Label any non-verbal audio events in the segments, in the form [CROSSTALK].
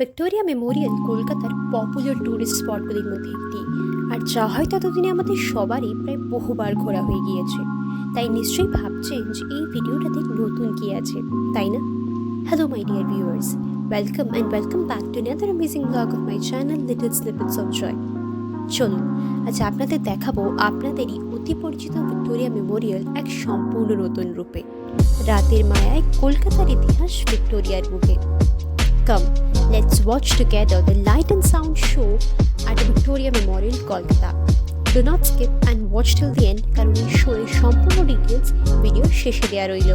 Victoria Memorial কলকাতার popular tourist স্পটগুলির মধ্যে একটি। আর যা হয়তো এতদিনে আমাদের সবারই প্রায় বহুবার ঘোরা হয়ে গিয়েছে। তাই নিশ্চয়ই ভাবছেন যে এই ভিডিওটাতে নতুন কি আছে তাই না? Hello my dear viewers welcome and welcome back to another amazing vlog of my channel little snippets of Joy চলুন আজ আপনাদের দেখাবো আপনাদেরই অতি পরিচিত ভিক্টোরিয়া মেমোরিয়াল এক সম্পূর্ণ নতুন রূপে। রাতের মায়ায় কলকাতার ইতিহাস ভিক্টোরিয়ার বুকে। Come, let's watch together the light and sound show at Victoria Memorial, Kolkata. Do not skip and watch till the end কারণ এই শোয়ের সম্পূর্ণ ডিটেলস ভিডিও শেষে দেওয়া রইল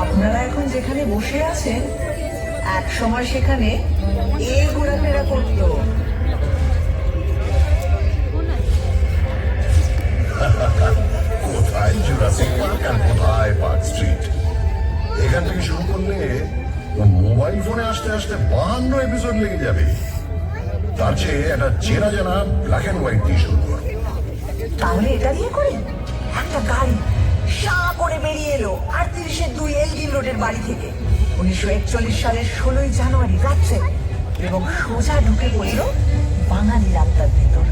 আপনারা এখন যেখানে বসে আছেন, এক সময় সেখানে এ ঘোরাফেরা করতো। কোথায় জুরাসিক কোথায় পার্ক স্ট্রিট? এখান থেকে শুরু করলে মোবাইল ফোনে আসতে আসতে বাহান্ন এপিসোড লেগে যাবে। তার চেয়ে একটা চেনা জানা ব্ল্যাক অ্যান্ড হোয়াইট দিয়ে শুরু কর তাহলে এটা দিয়ে করে? একটা গাড়ি সা করে বেরিয়ে এলো আটত্রিশের দুই এলগিন রোডের বাড়ি থেকে। উনিশশো একচল্লিশ সালের ষোলোই জানুয়ারি রাত্রে এবং সোজা ঢুকে পড়ল বাঙালি রাস্তার ভিতর।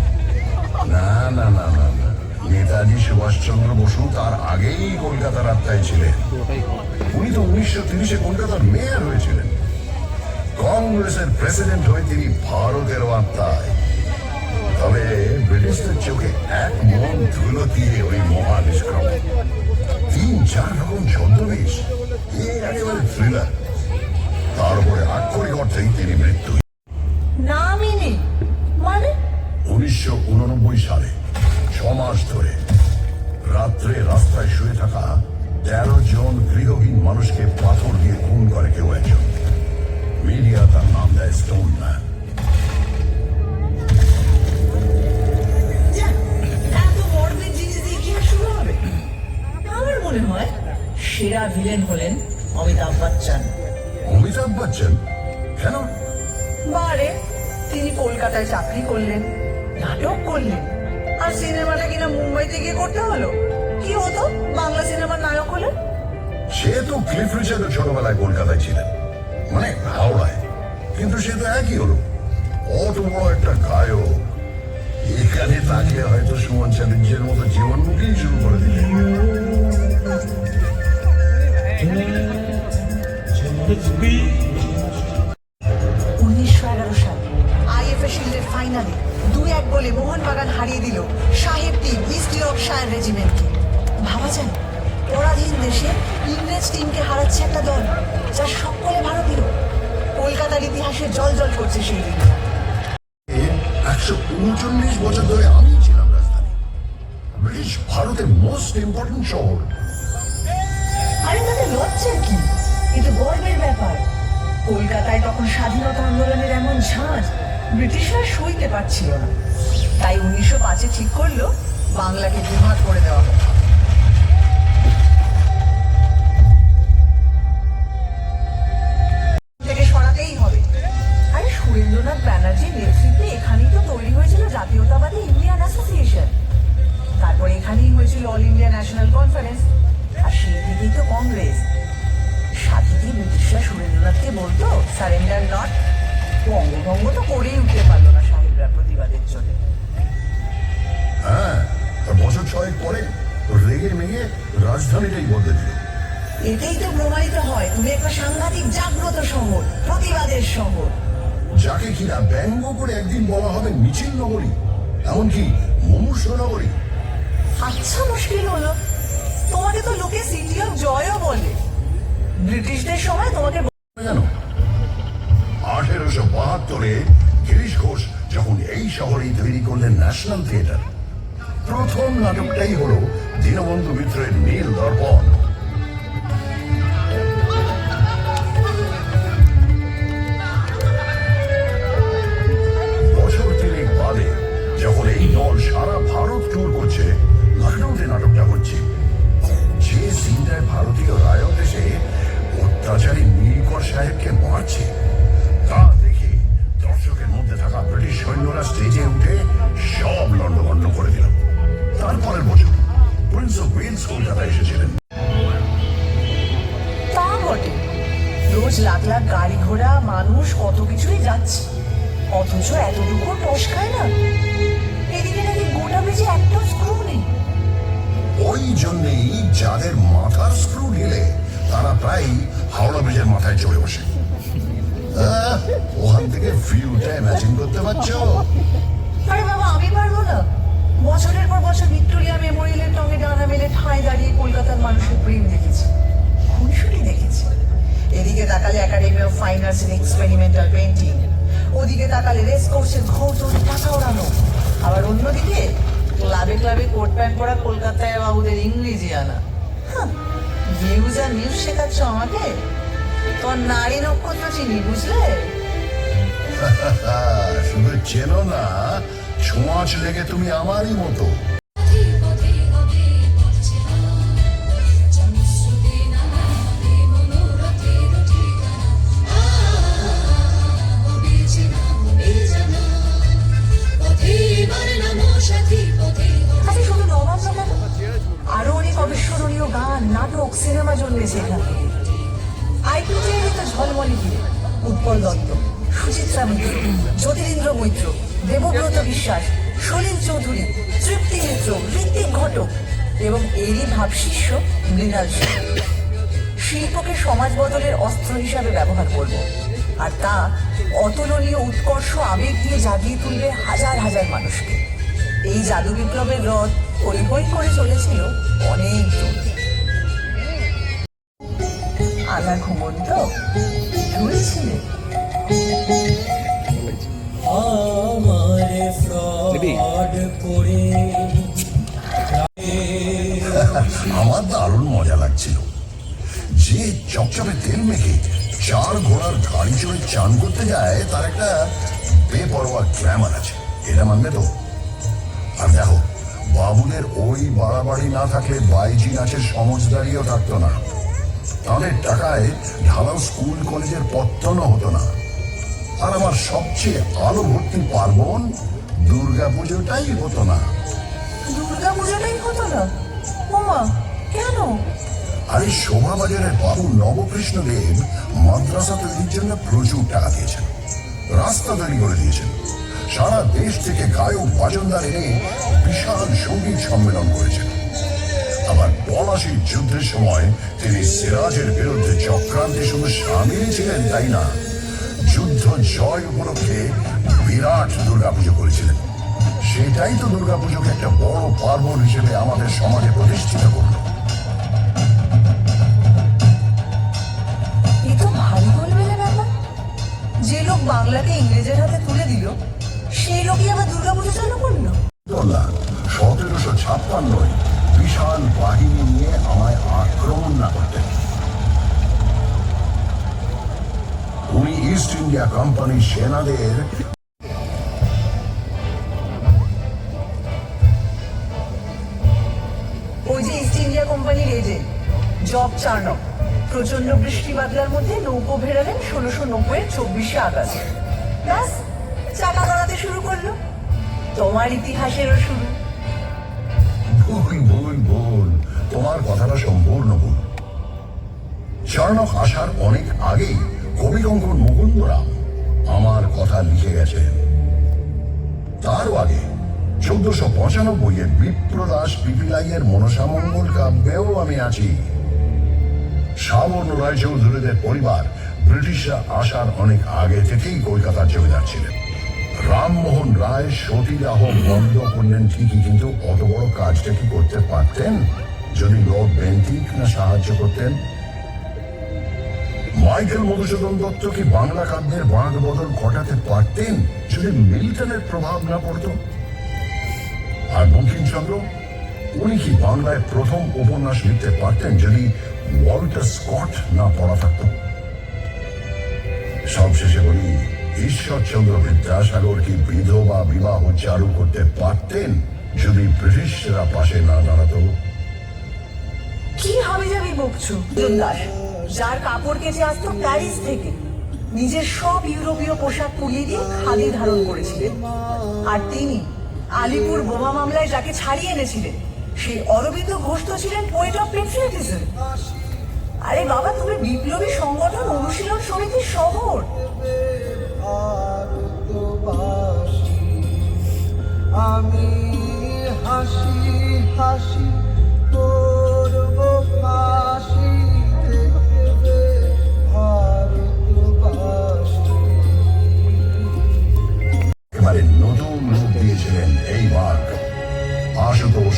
না না না না না। নেতাজি সুভাষচন্দ্র বসু তার আগেই কলকাতার আত্মায় ছিলেন। উনি তো উনিশশো তিরিশে কলকাতার মেয়র হয়েছিলেন। কংগ্রেসের প্রেসিডেন্ট হয়ে তিনি ভারতের আত্মায় তবে ব্রিটিশদের চোখে এক মন ধুলো দিয়ে ওই মহানিষ্ক্রম তিন চার রকম ছদ্মবেশ এ একেবারে থ্রিলার তার উপরে আক্ষরিক অর্থেই তিনি মৃত্যু। মানে? উনিশশো উননব্বই সালে ছ মাস ধরে রাত্রে রাস্তায় শুয়ে থাকা তেরো জন গৃহহীন মানুষকে পাথর দিয়ে খুন করে কেউ একজন। হবে? আমার মনে হয় সেরা ভিলেন হলেন অমিতাভ বচ্চন। অমিতাভ বচ্চন? কেন? বারে তিনি কলকাতায় চাকরি করলেন নাটক করলেন। আর সিনেমাটা কিনা মুম্বাইতে গিয়ে করতে হলো? কি হতো? বাংলা সিনেমার নায়ক হলে সে তো ক্লিফ ছোটবেলায় কলকাতায় ছিলেন। মানে হাওড়ায় কিন্তু সে তো একই হলো। অত বড় একটা গায়ক। এখানে তাকিয়ে হয়তো সুমন মতো শুরু করে দুই এক গোলে মোহনবাগান হারিয়ে দিল সাহেব টিম ইস্ট ইয়র্কশায়ার রেজিমেন্টকে। ভাবা যায় পরাধীন দেশে ইংরেজ টিমকে হারাচ্ছে একটা দল যার সকলে ভারতীয়। কলকাতার ইতিহাসে জল জল করছে সেই দিনটা একশো উনচল্লিশ বছর ধরে আমি ছিলাম রাজধানী। ব্রিটিশ ভারতের মোস্ট ইম্পর্টেন্ট শহর। আরে লজ্জার কি? এটা গর্বের ব্যাপার। কলকাতায় তখন স্বাধীনতা আন্দোলনের এমন ঝাঁজ ব্রিটিশরা সইতে পারছিল না। তাই উনিশশো পাঁচে ঠিক করল বাংলাকে দুভাগ করে দেওয়া হোক। বঙ্গভঙ্গ তো করেই উঠতে পারল না সাহেবরা প্রতিবাদের জন্য। হ্যাঁ বছর ছয়েক পরে রেগে মেগে রাজধানীটাই বদলে দিল। এতেই তো প্রমাণিত হয় তুমি একটা সাংঘাতিক জাগ্রত শহর প্রতিবাদের শহর যাকে কিনা ব্যঙ্গ করে একদিন বলা হবে মিছিল নগরী এমনকি মুমূর্ষ নগরী। আচ্ছা মুশকিল হলো। তোমাকে তো লোকে সিটি অফ জয়ও বলে। ব্রিটিশদের সময় তোমাকে জানো আঠেরোশো বাহাত্তরে গিরিশ ঘোষ যখন এই শহরেই তৈরি করলেন ন্যাশনাল থিয়েটার, প্রথম নাটকটাই হলো দীনবন্ধু মিত্রের নীল দর্পণ। মাথায় বসে। ওখান থেকে ভিউটা ইমাজিন করতে পারছ? আরে বাবা, আমি পারব না। বছরের পর বছর ভিক্টোরিয়া মেমোরিয়ালের টঙে ডানা মেলে ঠাঁই দাঁড়িয়ে কলকাতার মানুষের প্রেম দেখেছি, খুনসুটি দেখেছি। এদিকে তাকালে Academy of Fine Arts experimental painting ওদিকে তাকালে রেস কোর্সের ঘোর চোরে টাকা ওড়ানো, আবার অন্যদিকে ক্লাবে ক্লাবে কোট প্যান্ট পরা কলকাতায় বাবুদের ইংরেজি আনা। ভিউজ আর নিউজ শেখাচ্ছ আমাকে? তোমার নারী নক্ষত্র চিনি বুঝলে? [LAUGHS] শুধু চেনো না ছোঁয়াচ লেগে তুমি আমারই মতো। বিশ্বাস, সলিল চৌধুরী, তৃপ্তি মিত্র, ঋত্বিক ঘটক এবং এরই ভাবশিষ্য মৃণাল সেন। শিল্পকে সমাজ বদলের অস্ত্র হিসাবে ব্যবহার করব, আর তা অতুলনীয় উৎকর্ষ আবেগ দিয়ে জাগিয়ে তুলবে হাজার হাজার মানুষকে। এই জাদু বিপ্লবের রথ হই হই করে চলেছিল অনেক দূর। আনা ঘুমন্ত ঘুরেছিলে করে আমার দারুণ মজা লাগছিল। যে চকচকে তেল মেখে চার ঘোড়ার গাড়ি চড়ে চান করতে যায়, তার একটা বেপরোয়া গ্ল্যামার আছে। এটা মানবে তো? আর দেখো, বাবুদের ওই বাড়াবাড়ি না থাকলে বাইজি নাচের সমজদারিও থাকতো না। তাদের টাকায় ঢালাও স্কুল কলেজের পত্তনও হতো না। আর আমার সবচেয়ে আলো ভর্তি পার্বণ দুর্গা পুজোটাই হতো না। দুর্গা পুজোটাই হতো না? ওমা কেন? আরে শোভাবাজারের বাবু নবকৃষ্ণ দেব মাদ্রাসা তৈরির জন্য প্রচুর টাকা দিয়েছেন। রাস্তা তৈরি করে দিয়েছেন। সারা দেশ থেকে গায়ক বাজনদার এনে বিশাল সংগীত সম্মেলন করেছেন। আবার পলাশির যুদ্ধের সময় তিনি সিরাজের বিরুদ্ধে চক্রান্তে শুধু সামিলই ছিলেন তাই না? যুদ্ধ জয় উপলক্ষে বিরাট দুর্গাপুজো করেছিলেন। সেটাই তো দুর্গাপুজোকে একটা বড় পার্বণ হিসেবে আমাদের সমাজে প্রতিষ্ঠিত করল। যে লোক বাংলাকে ইংরেজের হাতে তুলে দিল সেই লোকই আবার চালু করল। সতেরোশো ছাপ্পান্নয় বিশাল বাহিনী নিয়ে আমায় আক্রমণ না করতেন উনি ইস্ট ইন্ডিয়া কোম্পানির সেনাদের কোম্পানির এজেন্ট জব চার্নক। প্রচণ্ড বৃষ্টি বাদলার মধ্যে নৌকো ভেড়ালেন ষোলোশো নব্বই চব্বিশে আগস্ট। ব্যাস, চাকা গড়াতে শুরু করল। তোমার ইতিহাসেরও শুরু। ভুল ভুল তোমার কথাটা সম্পূর্ণ ভুল। চার্নক আসার অনেক আগেই কবিকঙ্কন মুকুন্দরাম আমার কথা লিখে গেছেন। তারও আগে চোদ্দশো পঁচানব্বই এর বিপ্রদাস পিপিলাইয়ের মনসামঙ্গল কাব্যেও আমি আছি। শ্রাবণ রায়চৌধুরীদের পরিবার ব্রিটিশরা আসার অনেক আগে থেকেই কলকাতার জমিদার ছিলেন। রামমোহন রায়, সতীদাহ বন্ধ করলেন ঠিকই, কিন্তু অত বড় কাজটা কি করতে পারতেন? যদি লর্ড বেন্টিক না সাহায্য করতেন? মাইকেল মধুসূদন দত্ত কি বাংলা কাব্যের বাঁধ বদল ঘটাতে পারতেন? যদি মিল্টনের প্রভাব না পড়তো? আর বঙ্কিমচন্দ্র, উনি কি বাংলায় প্রথম উপন্যাস লিখতে পারতেন যদি ওয়াল্টার স্কট না পড়া থাকত? সবশেষে বলি, ঈশ্বরচন্দ্র বিদ্যাসাগর কি বিধবা বিবাহ চালু করতে পারতেন যদি ব্রিটিশরা পাশে না দাঁড়াতো? কি হবে যাবি বকছু যার কাপড় কেচে আসতো প্যারিস থেকে। নিজের সব ইউরোপীয় পোশাক পুড়িয়ে দিয়ে খাদি ধারণ করেছিলেন। আর তিনি আলিপুর বোমা মামলায় যাকে ছাড়িয়ে এনেছিলেন সেই অরবিন্দ ঘোষ তো ছিলেন পোয়েট অফ পেট্রিয়টিজম আরে বাবা, তুমি বিপ্লবী সংগঠন অনুশীলন সমিতির শহর। আমি হাসি হাসি করব ফাঁসি।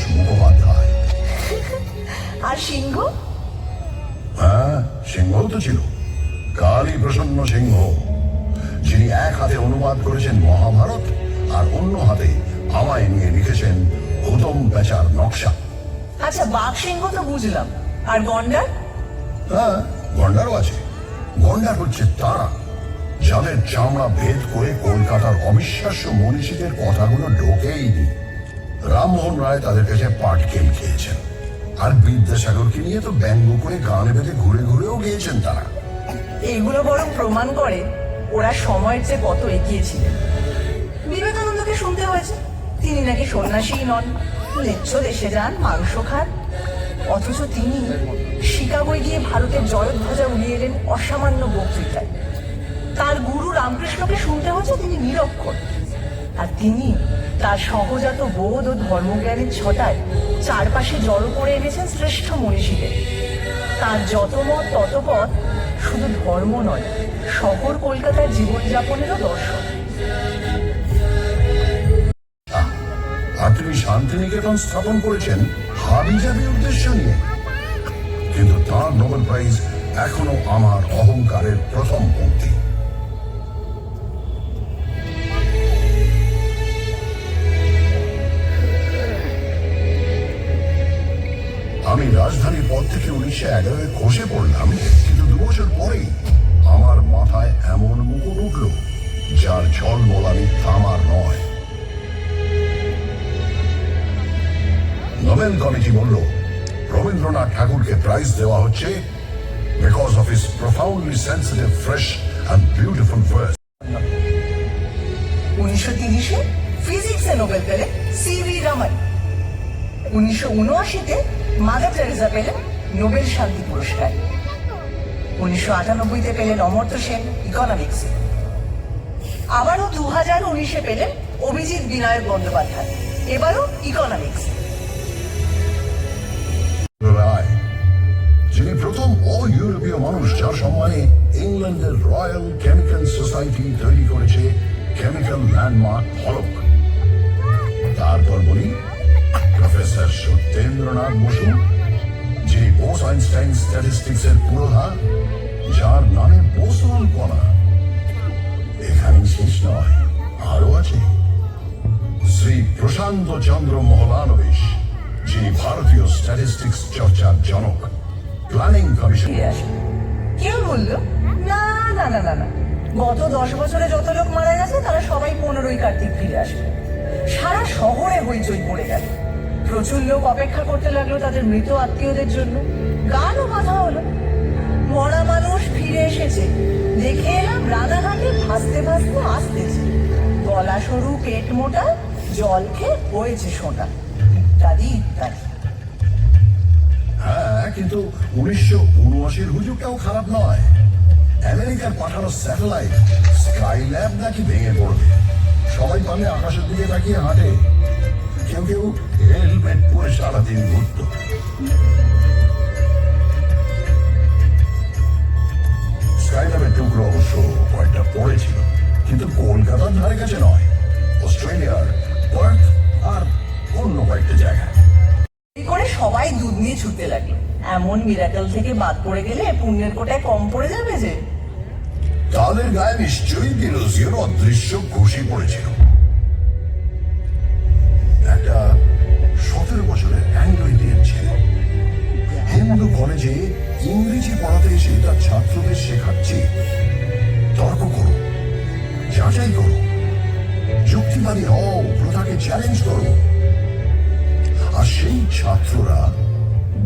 [LAUGHS] আর সিংহ? হ্যাঁ সিংহ তো ছিল। কালী প্রসন্ন সিংহ যিনি এক হাতে অনুবাদ করেছেন মহাভারত আর অন্য হাতে আমায় নিয়ে লিখেছেন উত্তম পেচার নকশা। আচ্ছা বাঘ সিংহ তো বুঝলাম। আর গন্ডার? হ্যাঁ গন্ডারও আছে। গন্ডার হচ্ছে তারা যাদের চামড়া ভেদ করে কলকাতার অবিশ্বাস্য মনীষীদের কথাগুলো ঢোকেইনি রামমোহন রায় তাদের কাছে পাট খেল খেয়েছেন। আর বিদ্যাসাগরকে নিয়ে তো ব্যঙ্গ করে গানে বেঁধে ঘুরে ঘুরেও গিয়েছেন তারা। এগুলো বরং প্রমাণ করে ওরা সময়ের চেয়ে কত এগিয়ে ছিলেন। বিবেকানন্দকে শুনতে হয়েছে। তিনি নাকি সন্ন্যাসী নন। লেচ্ছ দেশে যান, মাংস খান। অথচ তিনি শিকাগোয় গিয়ে ভারতের জয়ধ্বজা উড়িয়ে এলেন অসামান্য বক্তৃতায়। তার গুরু রামকৃষ্ণকে শুনতে হয়েছে, তিনি নিরক্ষর। আর তিনি তার সহজাত বোধ ও ধর্মজ্ঞানের ছটায় চারপাশে জড়ো করে এনেছেন শ্রেষ্ঠ মনীষীদের। তার যত মত, তত পথ শুধু ধর্ম নয়, শহর কলকাতার জীবনযাপনেরও দর্শন। আর তিনি শান্তিনিকেতন স্থাপন করেছেন হাবিজাবি উদ্দেশ্য নিয়ে কিন্তু তার নোবেল প্রাইজ এখনও আমার অহংকারের প্রথম পঙ্ক্তি আমি রাজধানীর পদ থেকে উনিশশো এগারোয় খসে পড়লাম, কিন্তু দু বছর পরেই আমার মাথায় এমন মুকুট উঠল, যার জল মোলানি থামার নয়। নোবেল কমিটি বলল, রবীন্দ্রনাথ ঠাকুরকে প্রাইজ দেওয়া হচ্ছে because of his profoundly sensitive fresh and beautiful verse উনিশশো তিরিশে ফিজিক্সে নোবেল পেলেন সি ভি উনিশশো উনআশিতে মাদার টেরেসা পেলেন নোবেল শান্তি পুরস্কার। উনিশশো আটানব্বইতে পেলেন অমর্ত্য সেন ইকোনমিক্সে আবারও দু হাজার উনিশে পেলেন অভিজিৎ বিনায়ক বন্দ্যোপাধ্যায়। এবারও ইকোনমিক্স প্রথম ও ইউরোপীয় মানুষ যার সম্মানে ইংল্যান্ডের রয়্যাল কেমিক্যাল সোসাইটি তৈরি করেছে কেমিক্যাল ল্যান্ডমার্ক হলক তারপর বলি প্রফেসর সত্যেন্দ্রনাথ বসু যিনি বোস আইনস্টাইন স্ট্যাটিস্টিক্স এর পুরোধা, যার নামে বোসন কণা। এখানেই শেষ নয় আরও আছে। শ্রী প্রশান্ত চন্দ্র মহলানবিশ যিনি ভারতীয় স্ট্যাটিস্টিক্স চর্চার জনক প্ল্যানিং কমিশন কেউ বলল? না না না না না। গত দশ বছরে যত লোক মারা গেছে, তারা সবাই পনেরোই কার্তিক ফিরে আসবে। সারা শহরে হইচই পড়ে গেল। প্রচুর লোক অপেক্ষা করতে লাগল তাদের মৃত আত্মীয়দের জন্য। গানও বাঁধা হলো। মরা মানুষ ফিরে এসেছে। দেখে এলাম রানাঘাটে ভাসতে ভাসতে আসতেছে। গলা সরু, পেট মোটা, জল খেয়ে হয়েছে সোনা ইত্যাদি ইত্যাদি হ্যাঁ কিন্তু উনিশশো উনআশির হুজুরটাও খারাপ নয়। আমেরিকার পাঠানো স্যাটেলাইট স্কাই ল্যাব নাকি ভেঙে পড়বে? সবাই পালে আকাশের দিকে তাকিয়ে হাঁটে। কেউ হেলমেট পরে সারাদিন ঘুরত স্কাইলাবের টুকরো অবশ্য কয়েকটা পড়েছিল কিন্তু কলকাতার ধারে কাছে নয় অস্ট্রেলিয়ার পার্থ আর অন্য কয়েকটা জায়গায় করে সবাই দুধ নিয়ে ছুটতে লাগল। এমন মিরাকল থেকে বাদ পড়ে গেলে পুণ্যের কোটায় কম পড়ে যাবে যে। তাদের গায়ে নিশ্চয়ই দিলজিওর অদৃশ্য খুশি পড়েছিল। সতেরো বছরের অ্যাংলো ইন্ডিয়ান ছেলে। হিন্দু কলেজে ইংরেজি পড়াতে এসে তার ছাত্রদের শেখাচ্ছে। তর্ক করো, যাচাই করো, যুক্তিবাদী হও, প্রথাকে চ্যালেঞ্জ করো। আর সেই ছাত্ররা,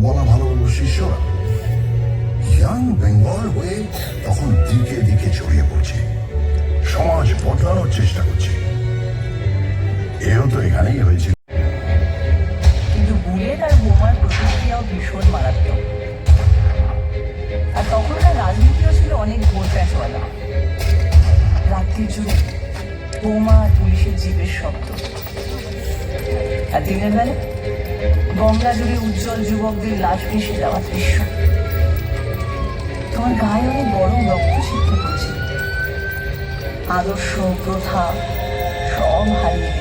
বলা ভালো শিষ্যরা ইয়াং বেঙ্গল হয়ে তখন দিকে দিকে ছড়িয়ে পড়ছে। সমাজ বদলানোর চেষ্টা করছে। এও তো এখানেই হয়েছিল বুলেট আর বোমার প্রতিক্রিয়াও ভীষণ মারাত্মক। আর তখনকার রাজনীতিও ছিল অনেক ভোট প্যাঁচওয়ালা রাত্রি জুড়ে বোমা আর পুলিশের জিপের শব্দ। আর দিনের বেলা গঙ্গা জুড়ে উজ্জ্বল যুবকদের লাশ ভেসে যাওয়া দৃশ্য। তোমার গায়ে অনেক গরম রক্ত ছিটকে পড়ছিল। আদর্শ, প্রথা, সব হারিয়ে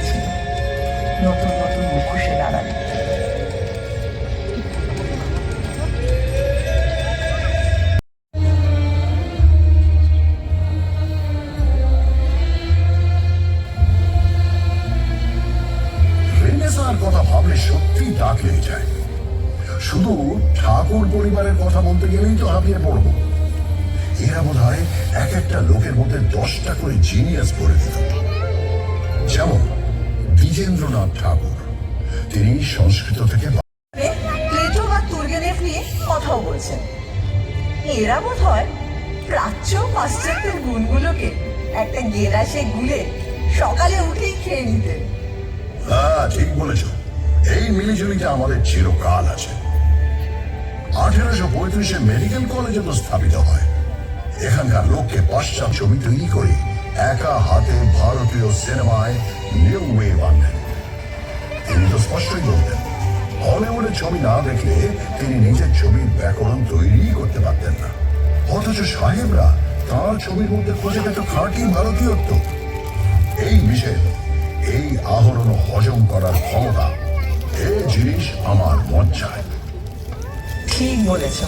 সংস্কৃত থেকে প্লেটো বা তুর্গেনেভ নিয়ে কথাও বলছেন। এরা বোধ হয় প্রাচ্য পাশ্চাত্যের গুণগুলোকে একটা গেলাসে গুলে সকালে উঠেই খেয়ে নিতেন। হ্যাঁ ঠিক বলেছ। এই মিলিজুলিটা আমাদের চিরকাল আছে। আঠেরোশো পঁয়ত্রিশে মেডিকেল কলেজে তো স্থাপিত হয়। এখানকার লোককে পাশ্চাত্য ছবি তৈরি করে একা হাতে ভারতীয় সিনেমায় নিউ ওয়েভ আনলেন তিনি তো স্পষ্টই বলতেন হলিউডের ছবি না দেখলে তিনি নিজের ছবির ব্যাকরণ তৈরি করতে পারতেন না। অথচ সাহেবরা তার ছবির মধ্যে খুঁজে পেত খাঁটি ভারতীয়ত্ব। এই বিষয়ে এই আহরণ হজম করার ক্ষমতা, এ জিনিস আমার মন চায়। ঠিক বলেছ।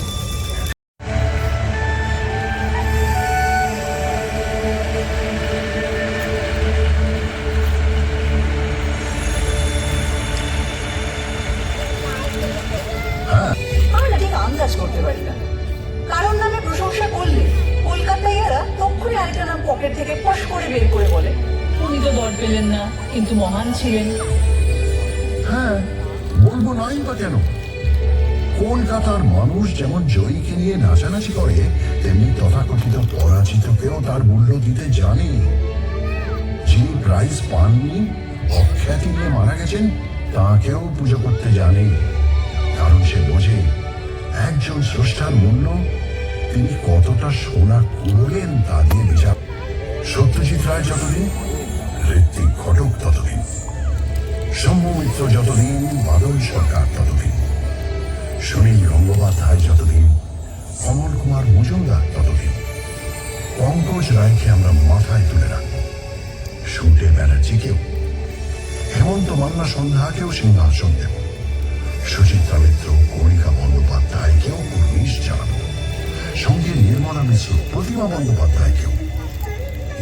করতে পারি না। কারণ নামে প্রশংসা করলে কলকাতায় এরা তক্ষুনি আরেকটা নাম পকেট থেকে ফস করে বের করে বলে। উনি তো দর পেলেন না কিন্তু মহান ছিলেন। হ্যাঁ বলব নাই বা কেন? কলকাতার মানুষ যেমন জয়ীকে নিয়ে নাচানাচি করে তেমনি তথাকথিত পরাজিতকেও তার মূল্য দিতে জানে। যিনি প্রাইজ পাননি অখ্যাতি নিয়ে মারা গেছেন তাকেও পুজো করতে জানে। কারণ সে বোঝে একজন স্রষ্টার মূল্য, তিনি কতটা সোনা কুড়োলেন তা দিয়ে বিচার। সত্যজিৎ রায় যতদিন ঋত্বিক ঘটক ততদিন, শম্ভু মিত্র যতদিন, বাদল সরকার ততদিন, সুনীল গঙ্গোপাধ্যায় যতদিন, কমল কুমার মজুমদার ততদিন, পঙ্কজ রায়কে আমরা মাথায় তুলে রাখব। সুটে ব্যানার্জিকেও, হেমন্ত মান্না সন্ধ্যাকেও সিংহাসন দেব। সুচিত্রা মিত্র কণিকা বন্দ্যোপাধ্যায়কেও কুর্নিশ জানাব। সঙ্গে নির্মলা মিশ্র প্রতিমা বন্দ্যোপাধ্যায়কেও।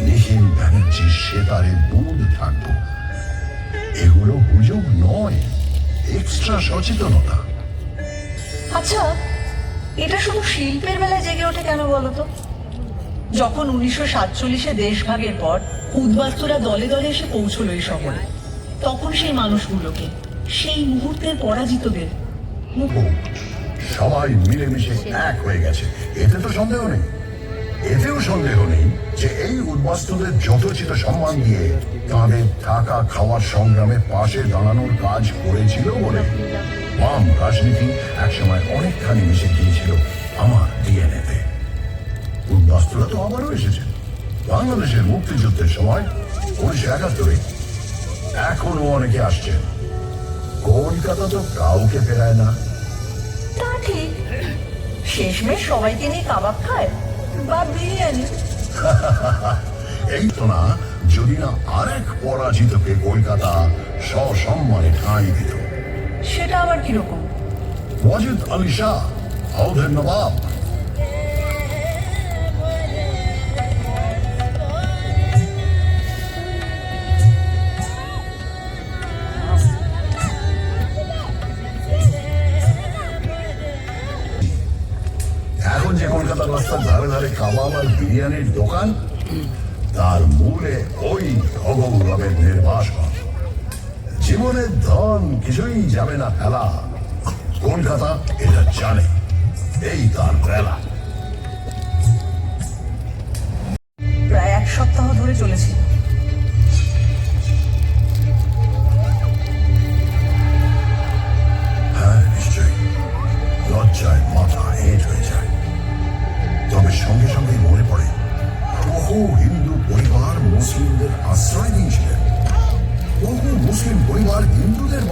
নিখিল ব্যানার্জির সেতারে বুধ থাকব। এগুলো হুজুগ নয় এক্সট্রা সচেতনতা। আচ্ছা এটা শুধু শিল্পের বেলায় জেগে ওঠে কেন বলতো যখন উনিশশো সাতচল্লিশে দেশভাগের পর উদ্বাস্তুরা দলে দলে এসে পৌঁছলো এই শহরে, তখন সেই মানুষগুলোকে। সেই মুহূর্তের পরাজিতদের। সবাই মিলেমিশে এক হয়ে গেছে। এতে তো সন্দেহ নেই। এতেও সন্দেহ নেই যে এই উদ্বাস্তুদের যথোচিত সম্মান দিয়ে তাদের থাকা খাওয়ার সংগ্রামে পাশে দাঁড়ানোর কাজ করেছিল বলে বাম রাজনীতি একসময় অনেকখানি মিশে গিয়েছিল আমার ডিএনএতে। উদ্বাস্তুরা তো আবারও এসেছেন বাংলাদেশের মুক্তিযুদ্ধের সময় উনিশশো একাত্তরে এখনও অনেকে আসছেন। কলকাতা তো কাউকে ফেরায় না। তা ঠিক। শেষমেশ সবাইকে নিয়ে কাবাব খায়। বা বিরিয়ানি [LAUGHS] এই তো না যদি না আরেক পরাজিতকে কলকাতা সসম্মানে ঠাঁই দিত। সেটা আবার কীরকম? ওয়াজিদ আলী শাহ আউধের নবাব।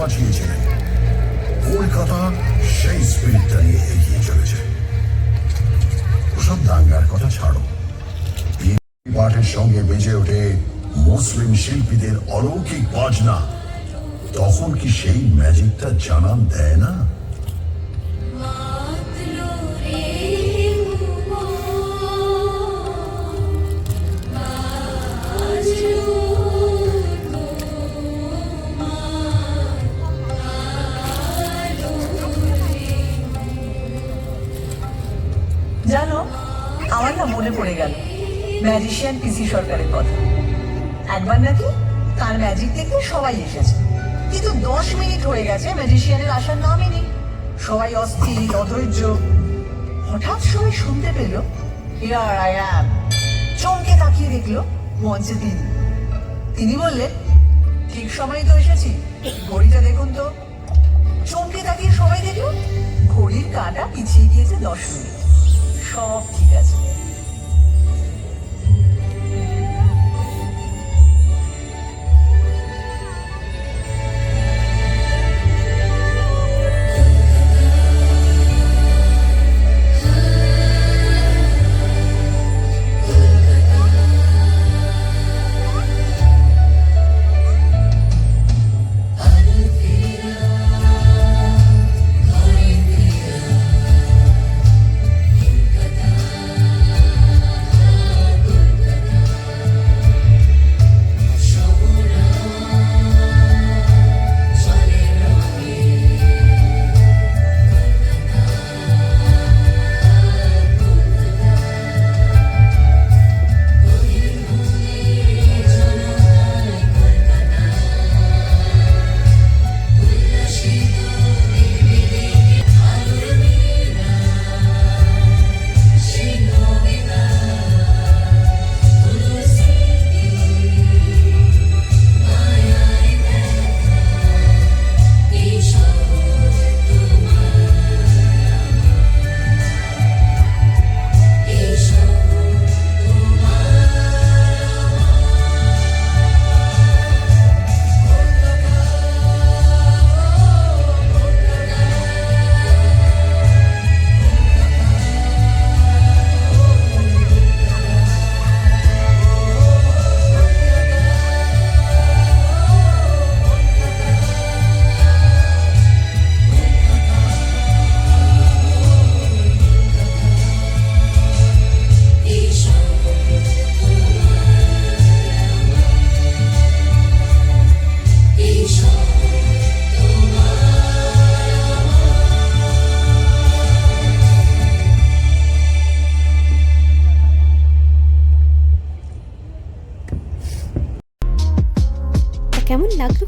বাঁচিয়েছিলেন কলকাতা সেই স্পিরিটটা নিয়ে এগিয়ে চলেছে। ওসব দাঙ্গার কথা ছাড়ো। পাঠের সঙ্গে বেজে ওঠে মুসলিম শিল্পীদের অলৌকিক বাজনা। তখন কি সেই ম্যাজিকটা জানান দেয় না? মনে পড়ে গেল। ম্যাজিশিয়ান পিসি সরকারের কথা। একবার নাকি তার ম্যাজিক দেখে সবাই এসেছে। কিন্তু দশ মিনিট হয়ে গেছে ম্যাজিশিয়ানের আসার নামই নেই। সবাই অস্থির, অধৈর্য। হঠাৎ সবাই শুনতে পেল হিয়ার আই অ্যাম চমকে তাকিয়ে দেখল মঞ্চে তিনি। তিনি বললেন, ঠিক সময় তো এসেছি। ঘড়িটা দেখুন তো। চমকে তাকিয়ে সবাই দেখল, ঘড়ির কাটা পিছিয়ে গিয়েছে দশ মিনিট। সব ঠিক আছে।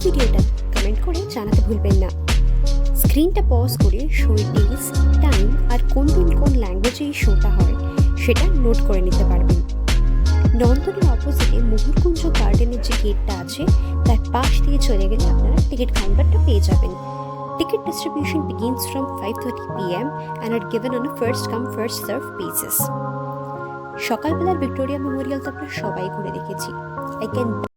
ভিডিওটা কমেন্ট করে জানাতে ভুলবেন না স্ক্রিনটা পজ করে শোয়ের ডেজ টাইম আর কোন দিন কোন ল্যাঙ্গুয়েজে এই শোটা হয়, সেটা নোট করে নিতে পারবেন নন্দনের অপোজিটে মুহুরকুঞ্জ গার্ডেনের যে গেটটা আছে, তার পাশ দিয়ে চলে গেলে আপনারা টিকিট কাউন্টারটা পেয়ে যাবেন Ticket distribution begins from 5:30 p.m. and and R on on first come first serve basis. সকালবেলার ভিক্টোরিয়া মেমোরিয়াল তো আমরা সবাই ঘুরে দেখেছি আই ক্যান